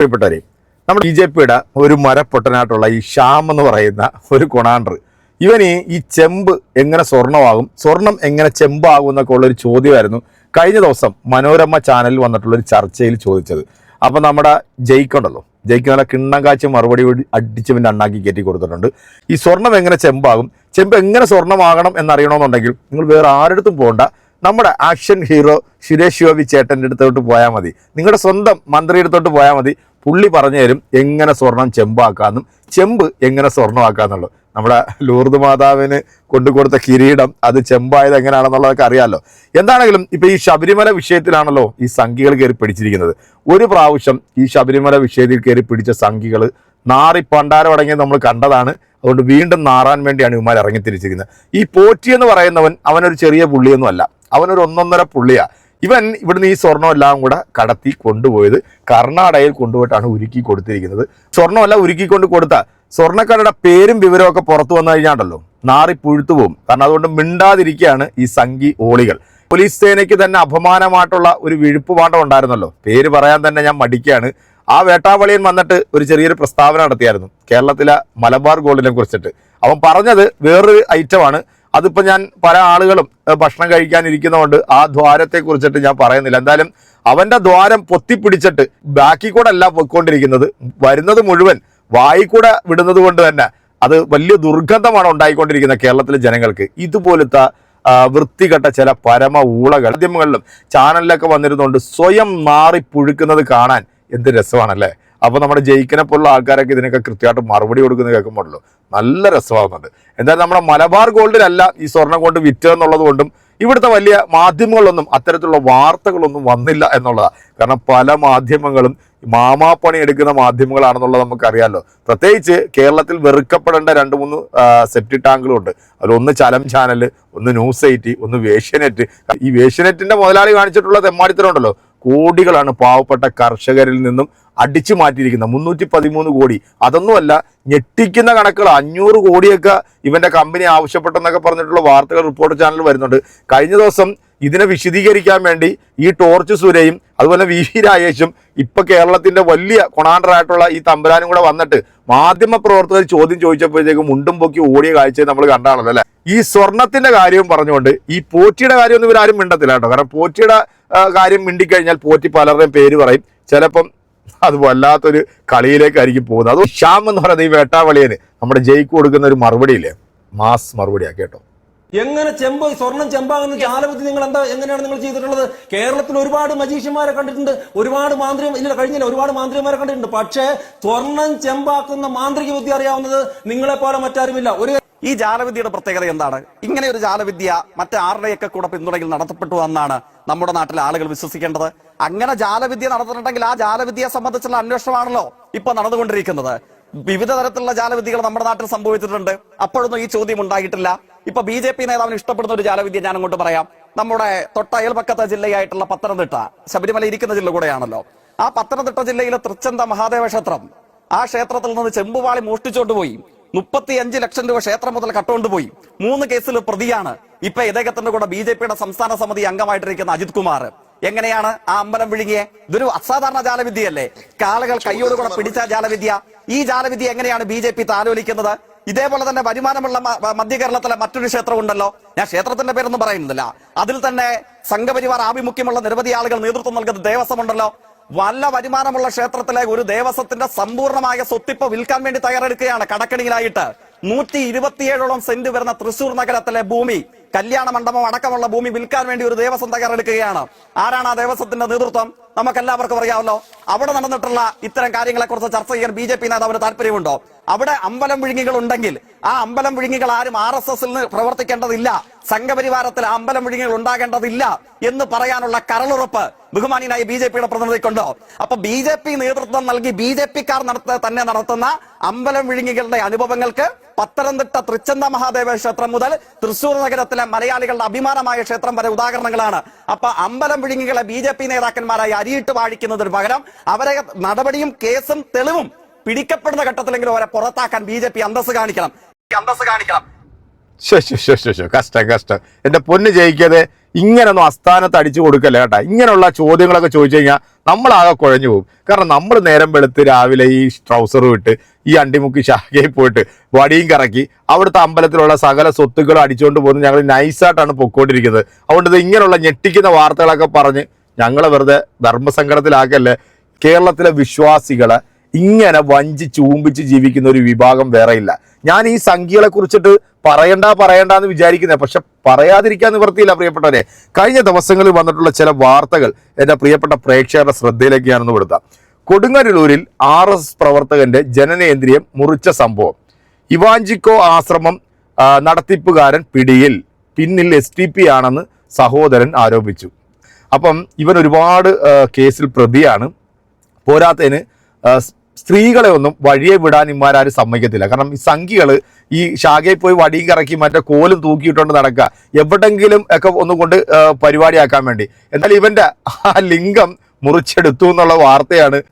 പ്രിയപ്പെട്ടവരെ നമ്മൾ B J പിയുടെ ഒരു മരപ്പൊട്ടനായിട്ടുള്ള ഈ ശ്യാം എന്ന് പറയുന്ന ഒരു കൊണാണ്ടർ. ഇവന് ഈ ചെമ്പ് എങ്ങനെ സ്വർണമാകും സ്വർണം എങ്ങനെ ചെമ്പാകും എന്നൊക്കെ ഉള്ളൊരു ചോദ്യമായിരുന്നു കഴിഞ്ഞ ദിവസം മനോരമ ചാനലിൽ വന്നിട്ടുള്ള ഒരു ചർച്ചയിൽ ചോദിച്ചത്. അപ്പൊ നമ്മുടെ ജയിക്കുണ്ടല്ലോ ജയിക്ക് നല്ല കിണ്ണം കാഴ്ച മറുപടി അടിച്ചവന്റെ അണ്ണാക്കി കയറ്റി കൊടുത്തിട്ടുണ്ട്. ഈ സ്വർണം എങ്ങനെ ചെമ്പാകും ചെമ്പ് എങ്ങനെ സ്വർണമാകണം എന്നറിയണമെന്നുണ്ടെങ്കിൽ നിങ്ങൾ വേറെ ആരുടെ പോകണ്ട. നമ്മുടെ ആക്ഷൻ ഹീറോ സുരേഷ് ഗോപി ചേട്ടന്റെ അടുത്തോട്ട് പോയാൽ മതി. നിങ്ങളുടെ സ്വന്തം മന്ത്രിയുടെ അടുത്തോട്ട് പോയാൽ മതി. പുള്ളി പറഞ്ഞു തരും എങ്ങനെ സ്വർണം ചെമ്പാക്കാന്നും ചെമ്പ് എങ്ങനെ സ്വർണമാക്കാന്നുള്ളത് നമ്മുടെ ലൂർദ് മാതാവിന് കൊണ്ടുകൊടുത്ത കിരീടം അത് ചെമ്പായത് എങ്ങനെയാണെന്നുള്ളതൊക്കെ അറിയാമല്ലോ എന്താണെങ്കിലും ഇപ്പൊ ഈ ശബരിമല വിഷയത്തിലാണല്ലോ ഈ സംഖ്യകൾ കയറി പിടിച്ചിരിക്കുന്നത്. ഒരു പ്രാവശ്യം ഈ ശബരിമല വിഷയത്തിൽ കയറി പിടിച്ച സംഖ്യകൾ നാറി പണ്ടാരം അടങ്ങിയത് നമ്മൾ കണ്ടതാണ്. അതുകൊണ്ട് വീണ്ടും നാറാൻ വേണ്ടിയാണ് ഇവന്മാർ ഇറങ്ങിത്തിരിച്ചിരിക്കുന്നത്. ഈ പോറ്റി എന്ന് പറയുന്നവൻ അവനൊരു ചെറിയ പുള്ളിയൊന്നും അല്ല അവനൊരു ഒന്നൊന്നര പുള്ളിയാ. ഇവൻ ഇവിടുന്ന് ഈ സ്വർണമെല്ലാം കൂടെ കടത്തി കൊണ്ടുപോയത് കർണാടകയിൽ കൊണ്ടുപോയിട്ടാണ് ഉരുക്കി കൊടുത്തിരിക്കുന്നത്. സ്വർണമെല്ലാം ഉരുക്കിക്കൊണ്ട് കൊടുത്ത സ്വർണക്കടയുടെ പേരും വിവരവും ഒക്കെ പുറത്തു വന്നു കഴിഞ്ഞാണ്ടല്ലോ. നാറി പുഴുത്തു പോകും കാരണം അതുകൊണ്ട് മിണ്ടാതിരിക്കുകയാണ് ഈ സംഘി ഓളികൾ. പോലീസ് സേനയ്ക്ക് തന്നെ അപമാനമായിട്ടുള്ള ഒരു വിഴുപ്പ് പാട്ടം ഉണ്ടായിരുന്നല്ലോ. പേര് പറയാൻ തന്നെ ഞാൻ മടിക്കുകയാണ്. ആ വേട്ടാവളിയൻ വന്നിട്ട് ഒരു ചെറിയൊരു പ്രസ്താവന നടത്തിയായിരുന്നു. കേരളത്തിലെ മലബാർ ഗോൾഡിനെ കുറിച്ചിട്ട്. അവൻ പറഞ്ഞത് വേറൊരു ഐറ്റമാണ് അതിപ്പോ ഞാൻ പല ആളുകളും ഭക്ഷണം കഴിക്കാനിരിക്കുന്നതുകൊണ്ട് ആ ദ്വാരത്തെ കുറിച്ചിട്ട് ഞാൻ പറയുന്നില്ല. എന്തായാലും അവന്റെ ദ്വാരം പൊത്തിപ്പിടിച്ചിട്ട് ബാക്കി കൂടെ അല്ല പൊയ്ക്കൊണ്ടിരിക്കുന്നത്. വരുന്നത് മുഴുവൻ വായി കൂടെ വിടുന്നത് കൊണ്ട് തന്നെ അത് വലിയ ദുർഗന്ധമാണ് ഉണ്ടായിക്കൊണ്ടിരിക്കുന്നത് കേരളത്തിലെ ജനങ്ങൾക്ക്. ഇതുപോലത്തെ വൃത്തികെട്ട ചില പരമ ഊളകൾ മാധ്യമങ്ങളിലും ചാനലിലൊക്കെ വന്നിരുന്നുകൊണ്ട് സ്വയം മാറി പുഴുക്കുന്നത് കാണാൻ എന്ത് രസമാണല്ലേ? അപ്പൊ നമ്മുടെ ജയിക്കിനെ പോലുള്ള ആൾക്കാരൊക്കെ ഇതിനൊക്കെ കൃത്യമായിട്ട് മറുപടി കൊടുക്കുന്നത് കേൾക്കുമ്പോഴല്ലോ നല്ല രസമാകുന്നുണ്ട്. എന്തായാലും നമ്മുടെ മലബാർ ഗോൾഡിലല്ല ഈ സ്വർണം കൊണ്ട് വിറ്റെന്നുള്ളത് കൊണ്ടും ഇവിടുത്തെ വലിയ മാധ്യമങ്ങളിലൊന്നും അത്തരത്തിലുള്ള വാർത്തകളൊന്നും വന്നില്ല എന്നുള്ളതാണ് കാരണം പല മാധ്യമങ്ങളും മാമാപ്പണി എടുക്കുന്ന മാധ്യമങ്ങളാണെന്നുള്ളത് നമുക്കറിയാമല്ലോ പ്രത്യേകിച്ച് കേരളത്തിൽ വെറുക്കപ്പെടേണ്ട രണ്ട് മൂന്ന് സെപ്റ്റി ടാങ്കുകളും ഉണ്ട് അതിലൊന്ന് ചലം ചാനൽ ഒന്ന് ന്യൂസ് എയ്റ്റി ഒന്ന് വേഷ്യനെറ്റ്. ഈ വേഷ്യനെറ്റിന്റെ മുതലാളി കാണിച്ചിട്ടുള്ള തെമ്മാടിത്തരം ഉണ്ടല്ലോ. കോടികളാണ് പാവപ്പെട്ട കർഷകരിൽ നിന്നും അടിച്ചു മാറ്റിയിരിക്കുന്നത്. മുന്നൂറ്റി പതിമൂന്ന് കോടി. അതൊന്നുമല്ല ഞെട്ടിക്കുന്ന കണക്കുകൾ അഞ്ഞൂറ് കോടിയൊക്കെ ഇവന്റെ കമ്പനി ആവശ്യപ്പെട്ടെന്നൊക്കെ പറഞ്ഞിട്ടുള്ള വാർത്തകൾ റിപ്പോർട്ട് ചാനൽ വരുന്നുണ്ട്. കഴിഞ്ഞ ദിവസം ഇതിനെ വിശദീകരിക്കാൻ വേണ്ടി ഈ ടോർച്ച് സുരയും അതുപോലെ വി. വി. രാജേഷും ഇപ്പൊ കേരളത്തിന്റെ വലിയ കൊണാണ്ടറായിട്ടുള്ള ഈ തമ്പുരാനും കൂടെ വന്നിട്ട് മാധ്യമ പ്രവർത്തകർ ചോദ്യം ചോദിച്ചപ്പോഴത്തേക്കും മുണ്ടും പൊക്കി ഓടിയ കാഴ്ച നമ്മൾ കണ്ടാണല്ലോ അല്ലെ? ഈ സ്വർണത്തിന്റെ കാര്യവും പറഞ്ഞുകൊണ്ട് ഈ പോറ്റിയുടെ കാര്യമൊന്നും ഇവരാരും മിണ്ടത്തില്ല കേട്ടോ. കാരണം പോറ്റിയുടെ കാര്യം മിണ്ടിക്കഴിഞ്ഞാൽ പോറ്റി പലരുടെയും പേര് പറയും. ചിലപ്പം അത് വല്ലാത്തൊരു കളിയിലേക്കായിരിക്കും പോകുന്നത്. അത് ശ്യാം എന്ന് പറയുന്നത് ഈ വേട്ടാവളിയന് നമ്മുടെ ജയിക്ക് കൊടുക്കുന്ന ഒരു മറുപടി മറുപടിയില്ലേ മാസ് മറുപടിയാ കേട്ടോ. എങ്ങനെ ചെമ്പ് സ്വർണം ചെമ്പാകുന്ന ജാലബുദ്ധി നിങ്ങൾ എന്താ എങ്ങനെയാണ് നിങ്ങൾ ചെയ്തിട്ടുള്ളത്? കേരളത്തിൽ ഒരുപാട് മജീഷ്യന്മാരെ കണ്ടിട്ടുണ്ട് ഒരുപാട് മാന്ത്രി ഇല്ല കഴിഞ്ഞില്ല ഒരുപാട് മാന്ത്രിമാരെ കണ്ടിട്ടുണ്ട്. പക്ഷേ സ്വർണം ചെമ്പാക്കുന്ന മാന്ത്രിക ബുദ്ധി അറിയാവുന്നത് നിങ്ങളെ പോലെ മറ്റാരുമില്ല. ഒരു ഈ ജാലവിദ്യയുടെ പ്രത്യേകത എന്താണ്? ഇങ്ങനെ ഒരു ജാലവിദ്യ മറ്റാരുടെയൊക്കെ കൂടെ പിന്തുണയിൽ നടത്തപ്പെട്ടു എന്നാണ് നമ്മുടെ നാട്ടിലെ ആളുകൾ വിശ്വസിക്കേണ്ടത്. അങ്ങനെ ജാലവിദ്യ നടന്നിട്ടുണ്ടെങ്കിൽ ആ ജാലവിദ്യയെ സംബന്ധിച്ചുള്ള അന്വേഷണമാണല്ലോ ഇപ്പൊ നടന്നുകൊണ്ടിരിക്കുന്നത്. വിവിധ തരത്തിലുള്ള ജാലവിദ്യകൾ നമ്മുടെ നാട്ടിൽ സംഭവിച്ചിട്ടുണ്ട്. അപ്പോഴൊന്നും ഈ ചോദ്യം ഉണ്ടായിട്ടില്ല. ഇപ്പൊ ബി ജെ പി നേതാവിന് ഇഷ്ടപ്പെടുന്ന ഒരു ജാലവിദ്യ ഞാൻ അങ്ങോട്ട് പറയാം. നമ്മുടെ തൊട്ട അയൽപക്കത്തെ ജില്ലയായിട്ടുള്ള പത്തനംതിട്ട ശബരിമല ഇരിക്കുന്ന ജില്ല കൂടെയാണല്ലോ. ആ പത്തനംതിട്ട ജില്ലയിലെ തൃച്ചന്ത മഹാദേവ ക്ഷേത്രം ആ ക്ഷേത്രത്തിൽ നിന്ന് ചെമ്പുവാളി മോഷ്ടിച്ചോണ്ട് പോയി മുപ്പത്തിയഞ്ച് ലക്ഷം രൂപ ക്ഷേത്രം മുതൽ കട്ടുകൊണ്ടുപോയി മൂന്ന് കേസിൽ പ്രതിയാണ്. ഇപ്പൊ ഇദ്ദേഹത്തിന്റെ കൂടെ ബി ജെ പിയുടെ സംസ്ഥാന സമിതി അംഗമായിട്ടിരിക്കുന്ന അജിത് കുമാർ. എങ്ങനെയാണ് ആ അമ്പലം വിഴുങ്ങിയെ? ഇതൊരു അസാധാരണ ജാലവിദ്യയല്ലേ? കാളുകൾ കൈയോട് കൂടെ പിടിച്ച ജാലവിദ്യ. ഈ ജാലവിദ്യ എങ്ങനെയാണ് ബി ജെ പി താലോലിക്കുന്നത്? ഇതേപോലെ തന്നെ വരുമാനമുള്ള മധ്യ കേരളത്തിലെ മറ്റൊരു ക്ഷേത്രം ഉണ്ടല്ലോ. ഞാൻ ക്ഷേത്രത്തിന്റെ പേരൊന്നും പറയുന്നില്ല. അതിൽ തന്നെ സംഘപരിവാർ ആഭിമുഖ്യമുള്ള നിരവധി ആളുകൾ നേതൃത്വം നൽകുന്ന ദേവസ്വം ഉണ്ടല്ലോ. വല്ല വരുമാനമുള്ള ക്ഷേത്രത്തിലെ ഒരു ദേവസ്വത്തിന്റെ സമ്പൂർണമായ സ്വത്തിപ്പ് വിൽക്കാൻ വേണ്ടി തയ്യാറെടുക്കുകയാണ് കടക്കണിയിലായിട്ട്. നൂറ്റി ഇരുപത്തിയേഴോളം സെന്റ് വരുന്ന തൃശൂർ നഗരത്തിലെ ഭൂമി. കല്യാണ മണ്ഡപം അടക്കമുള്ള ഭൂമി വിൽക്കാൻ വേണ്ടി ഒരു ദേവസ്വം തയ്യാറെടുക്കുകയാണ് ആരാണ് ആ ദേവസ്വത്തിന്റെ നേതൃത്വം? നമുക്കെല്ലാവർക്കും അറിയാമല്ലോ. അവിടെ നടന്നിട്ടുള്ള ഇത്തരം കാര്യങ്ങളെ കുറിച്ച് ചർച്ച ചെയ്യാൻ ബി ജെ പി നേതാവിന് താല്പര്യമുണ്ടോ? അവിടെ അമ്പലം വിഴുങ്ങികൾ ഉണ്ടെങ്കിൽ ആ അമ്പലം വിഴുങ്ങികൾ ആരും ആർ എസ് എസിൽ പ്രവർത്തിക്കേണ്ടതില്ല. സംഘപരിവാരത്തിൽ അമ്പലം വിഴുങ്ങികൾ ഉണ്ടാകേണ്ടതില്ല എന്ന് പറയാനുള്ള കരളുറപ്പ് ബഹുമാനിയായ ബി ജെ പിയുടെ പ്രതിനിധിക്കുണ്ടോ? അപ്പൊ ബി ജെ പി നേതൃത്വം നൽകി ബി ജെ പിക്കാർ നടത്ത തന്നെ നടത്തുന്ന അമ്പലം വിഴുങ്ങികളുടെ അനുഭവങ്ങൾക്ക് പത്തനംതിട്ട തൃച്ചന്ത മഹാദേവ ക്ഷേത്രം മുതൽ തൃശൂർ നഗരത്തിലെ മലയാളികളുടെ അഭിമാനമായ ക്ഷേത്രം വരെ ഉദാഹരണങ്ങളാണ്. അപ്പൊ അമ്പലം വിഴുങ്ങികളെ ബി ജെ പി നേതാക്കന്മാരായി അരിയിട്ട് വാഴിക്കുന്നതിന് പകരം അവരെ നടപടിയും കേസും തെളിവും പിടിക്കപ്പെടുന്ന ഘട്ടത്തിലെങ്കിലും അവരെ പുറത്താക്കാൻ ബി ജെ പി അന്തസ് കാണിക്കണം. അന്തസ് കാണിക്കണം. കഷ്ടം കഷ്ടം. എന്റെ പൊന്ന് ജയിക്കാതെ ഇങ്ങനൊന്നും അസ്ഥാനത്ത് അടിച്ചു കൊടുക്കല്ലേ കേട്ടോ. ഇങ്ങനെയുള്ള ചോദ്യങ്ങളൊക്കെ ചോദിച്ചു കഴിഞ്ഞാൽ നമ്മളാകെ കുഴഞ്ഞു പോകും. കാരണം നമ്മൾ നേരം വെളുത്ത് രാവിലെ ഈ ട്രൗസറും ഇട്ട് ഈ അണ്ടിമുക്കി ശാഖയിൽ പോയിട്ട് വടിയും കറക്കി അവിടുത്തെ അമ്പലത്തിലുള്ള സകല സ്വത്തുക്കളും അടിച്ചുകൊണ്ട് പോകുന്നത് ഞങ്ങൾ നൈസായിട്ടാണ് പൊക്കോണ്ടിരിക്കുന്നത്. അതുകൊണ്ട് ഇങ്ങനെയുള്ള ഞെട്ടിക്കുന്ന വാർത്തകളൊക്കെ പറഞ്ഞ് ഞങ്ങളെ വെറുതെ ധർമ്മസങ്കടത്തിലാക്കല്ലേ? കേരളത്തിലെ വിശ്വാസികളെ ഇങ്ങനെ വഞ്ചി ചൂമ്പിച്ച് ജീവിക്കുന്ന ഒരു വിഭാഗം വേറെയില്ല. ഞാൻ ഈ സംഖ്യകളെ കുറിച്ചിട്ട് പറയണ്ട പറയണ്ട എന്ന് വിചാരിക്കുന്നത് പക്ഷെ പറയാതിരിക്കാൻ നിവർത്തിയില്ല പ്രിയപ്പെട്ടവരെ. കഴിഞ്ഞ ദിവസങ്ങളിൽ വന്നിട്ടുള്ള ചില വാർത്തകൾ എന്റെ പ്രിയപ്പെട്ട പ്രേക്ഷകരുടെ ശ്രദ്ധയിലേക്ക് ഞാനൊന്ന് പെടുത്താം. കൊടുങ്ങല്ലൂരിൽ ആർ എസ് പ്രവർത്തകന്റെ ജനനേന്ദ്രിയം മുറിച്ച സംഭവം. ഇവാഞ്ചിക്കോ ആശ്രമം നടത്തിപ്പുകാരൻ പിടിയിൽ പിന്നിൽ എസ് ടി പി ആണെന്ന് സഹോദരൻ ആരോപിച്ചു. അപ്പം ഇവൻ ഒരുപാട് കേസിൽ പ്രതിയാണ്. പോരാത്തതിന് സ്ത്രീകളെ ഒന്നും വഴിയെ വിടാൻ ഇമാരും സമ്മതിക്കത്തില്ല. കാരണം ഈ സംഖ്യകൾ ഈ ശാഖയിൽ പോയി വടിയും കറക്കി മറ്റേ കോലും തൂക്കിയിട്ടുണ്ട് നടക്കുക. എവിടെങ്കിലും ഒക്കെ ഒന്നും കൊണ്ട് ആ, പരിപാടിയാക്കാൻ വേണ്ടി. എന്നാൽ ഇവന്റെ ആ ലിംഗം മുറിച്ചെടുത്തു എന്നുള്ള വാർത്തയാണ്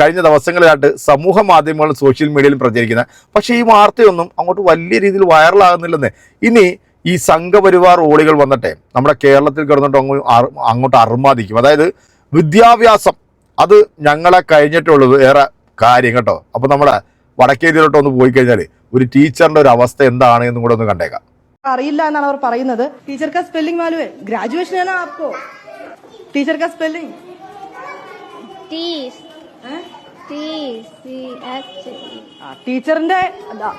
കഴിഞ്ഞ ദിവസങ്ങളിലായിട്ട് സമൂഹ മാധ്യമങ്ങളും സോഷ്യൽ മീഡിയയിലും പ്രചരിക്കുന്നത്. പക്ഷേ ഈ വാർത്തയൊന്നും അങ്ങോട്ട് വലിയ രീതിയിൽ വൈറലാകുന്നില്ലെന്ന്. ഇനി ഈ സംഘപരിവാർ ഓളികൾ വന്നിട്ടെ നമ്മുടെ കേരളത്തിൽ കിടന്നിട്ട് അങ്ങ് അങ്ങോട്ട് അർമാദിക്കും. അതായത് വിദ്യാഭ്യാസം അത് ഞങ്ങളെ കഴിഞ്ഞിട്ടുള്ളൂ വേറെ കാര്യം കേട്ടോ. അപ്പോൾ നമ്മൾ വടക്കേതിലോട്ട് ഒന്ന് പോയി കഴിഞ്ഞാൽ ഒരു ടീച്ചറിന്റെ ഒരു അവസ്ഥ എന്താണ് എന്നും കൂടെ ഒന്ന് കണ്ടേക്കാം. അറിയില്ല എന്നാണ് അവർ പറയുന്നത്. ടീച്ചർ സ്പെല്ലിംഗ് മാലുവേ. ഗ്രാജുവേഷൻ ടീച്ചർക്ക് ടീച്ചർ സ്പെല്ലിംഗ് ടീച്ചറിന്റെ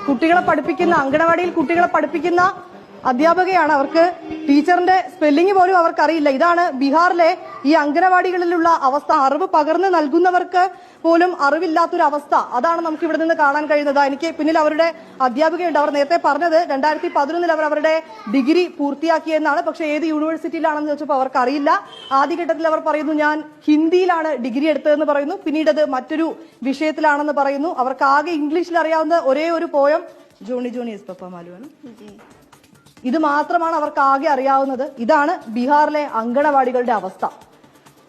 കുട്ടികളെ പഠിപ്പിക്കുന്ന അങ്കണവാടിയിൽ കുട്ടികളെ പഠിപ്പിക്കുന്ന അധ്യാപകയാണ് അവർക്ക് ടീച്ചറിന്റെ സ്പെല്ലിംഗ് പോലും അവർക്കറിയില്ല. ഇതാണ് ബീഹാറിലെ ഈ അംഗനവാടികളിലുള്ള അവസ്ഥ. അറിവ് പകർന്നു നൽകുന്നവർക്ക് പോലും അറിവില്ലാത്തൊരു അവസ്ഥ അതാണ് നമുക്ക് ഇവിടെ നിന്ന് കാണാൻ കഴിയുന്നത്. എനിക്ക് പിന്നിൽ അവരുടെ അധ്യാപികയുണ്ട്. അവർ നേരത്തെ പറഞ്ഞത് രണ്ടായിരത്തി പതിനൊന്നിൽ അവർ അവരുടെ ഡിഗ്രി പൂർത്തിയാക്കിയെന്നാണ്. പക്ഷെ ഏത് യൂണിവേഴ്സിറ്റിയിലാണെന്ന് ചോദിച്ചപ്പോൾ അവർക്ക് അറിയില്ല ആദ്യഘട്ടത്തിൽ അവർ പറയുന്നു ഞാൻ ഹിന്ദിയിലാണ് ഡിഗ്രി എടുത്തതെന്ന് പറയുന്നു. പിന്നീട് അത് മറ്റൊരു വിഷയത്തിലാണെന്ന് പറയുന്നു. അവർക്ക് ആകെ ഇംഗ്ലീഷിൽ അറിയാവുന്ന ഒരേ ഒരു poem Johnny Johnny yes papa മാലുവാണ്. ഇത് മാത്രമാണ് അവർക്ക് ആകെ അറിയാവുന്നത്. ഇതാണ് ബീഹാറിലെ അങ്കണവാടികളുടെ അവസ്ഥ.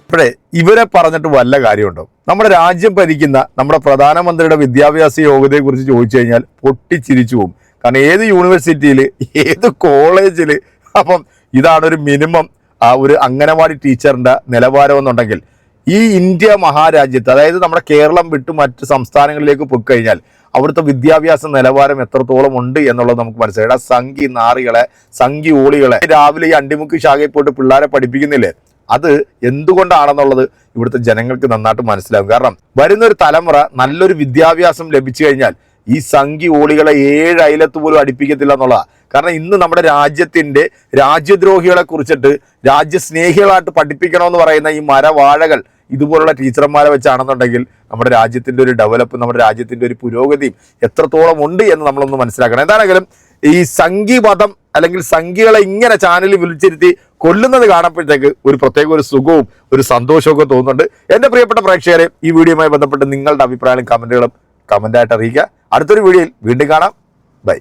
ഇപ്പോഴേ ഇവരെ പറഞ്ഞിട്ട് വല്ല കാര്യമുണ്ടോ? നമ്മുടെ രാജ്യം ഭരിക്കുന്ന നമ്മുടെ പ്രധാനമന്ത്രിയുടെ വിദ്യാഭ്യാസ യോഗ്യതയെ കുറിച്ച് ചോദിച്ചു കഴിഞ്ഞാൽ പൊട്ടിച്ചിരിച്ചു പോകും കാരണം ഏത് യൂണിവേഴ്സിറ്റിയിൽ ഏത് കോളേജിൽ അപ്പം ഇതാണ് ഒരു മിനിമം ആ ഒരു അംഗനവാടി ടീച്ചറിന്റെ നിലവാരം എന്നുണ്ടെങ്കിൽ ഈ ഇന്ത്യ മഹാരാജ്യത്ത് അതായത് നമ്മുടെ കേരളം വിട്ട് മറ്റ് സംസ്ഥാനങ്ങളിലേക്ക് പോയി കഴിഞ്ഞാൽ അവിടുത്തെ വിദ്യാഭ്യാസ നിലവാരം എത്രത്തോളം ഉണ്ട് എന്നുള്ളത് നമുക്ക് മനസ്സിലായി. സംഘി നാറികളെ സംഘി ഓളികളെ. രാവിലെ ഈ അണ്ടിമുക്ക് ശാഖയിൽ പോയിട്ട് പിള്ളേരെ പഠിപ്പിക്കുന്നില്ലേ? അത് എന്തുകൊണ്ടാണെന്നുള്ളത് ഇവിടുത്തെ ജനങ്ങൾക്ക് നന്നായിട്ട് മനസ്സിലാകും കാരണം വരുന്ന ഒരു തലമുറ നല്ലൊരു വിദ്യാഭ്യാസം ലഭിച്ചു കഴിഞ്ഞാൽ ഈ സംഘി ഓളികളെ ഏഴ് പോലും അടുപ്പിക്കത്തില്ല എന്നുള്ളതാണ് കാരണം ഇന്ന് നമ്മുടെ രാജ്യത്തിന്റെ രാജ്യദ്രോഹികളെ കുറിച്ചിട്ട് രാജ്യസ്നേഹികളായിട്ട് പഠിപ്പിക്കണമെന്ന് പറയുന്ന ഈ മരവാഴകൾ ഇതുപോലുള്ള ടീച്ചർമാരെ വെച്ചാണെന്നുണ്ടെങ്കിൽ നമ്മുടെ രാജ്യത്തിന്റെ ഒരു ഡെവലപ്പ് നമ്മുടെ രാജ്യത്തിന്റെ ഒരു പുരോഗതിയും എത്രത്തോളം ഉണ്ട് എന്ന് നമ്മളൊന്ന് മനസ്സിലാക്കണം. എന്താണെങ്കിലും ഈ സംഘിവധം അല്ലെങ്കിൽ സംഘികളെ ഇങ്ങനെ ചാനലിൽ വിളിച്ചിരുത്തി കൊല്ലുന്നത് കാണുമ്പോഴത്തേക്ക് ഒരു പ്രത്യേക ഒരു സുഖവും ഒരു സന്തോഷവും ഒക്കെ തോന്നുന്നുണ്ട്. എന്റെ പ്രിയപ്പെട്ട പ്രേക്ഷകരെ ഈ വീഡിയോയുമായി ബന്ധപ്പെട്ട് നിങ്ങളുടെ അഭിപ്രായങ്ങളും കമന്റുകളും കമന്റായിട്ട് അറിയിക്കുക. അടുത്തൊരു വീഡിയോയിൽ വീണ്ടും കാണാം. ബൈ.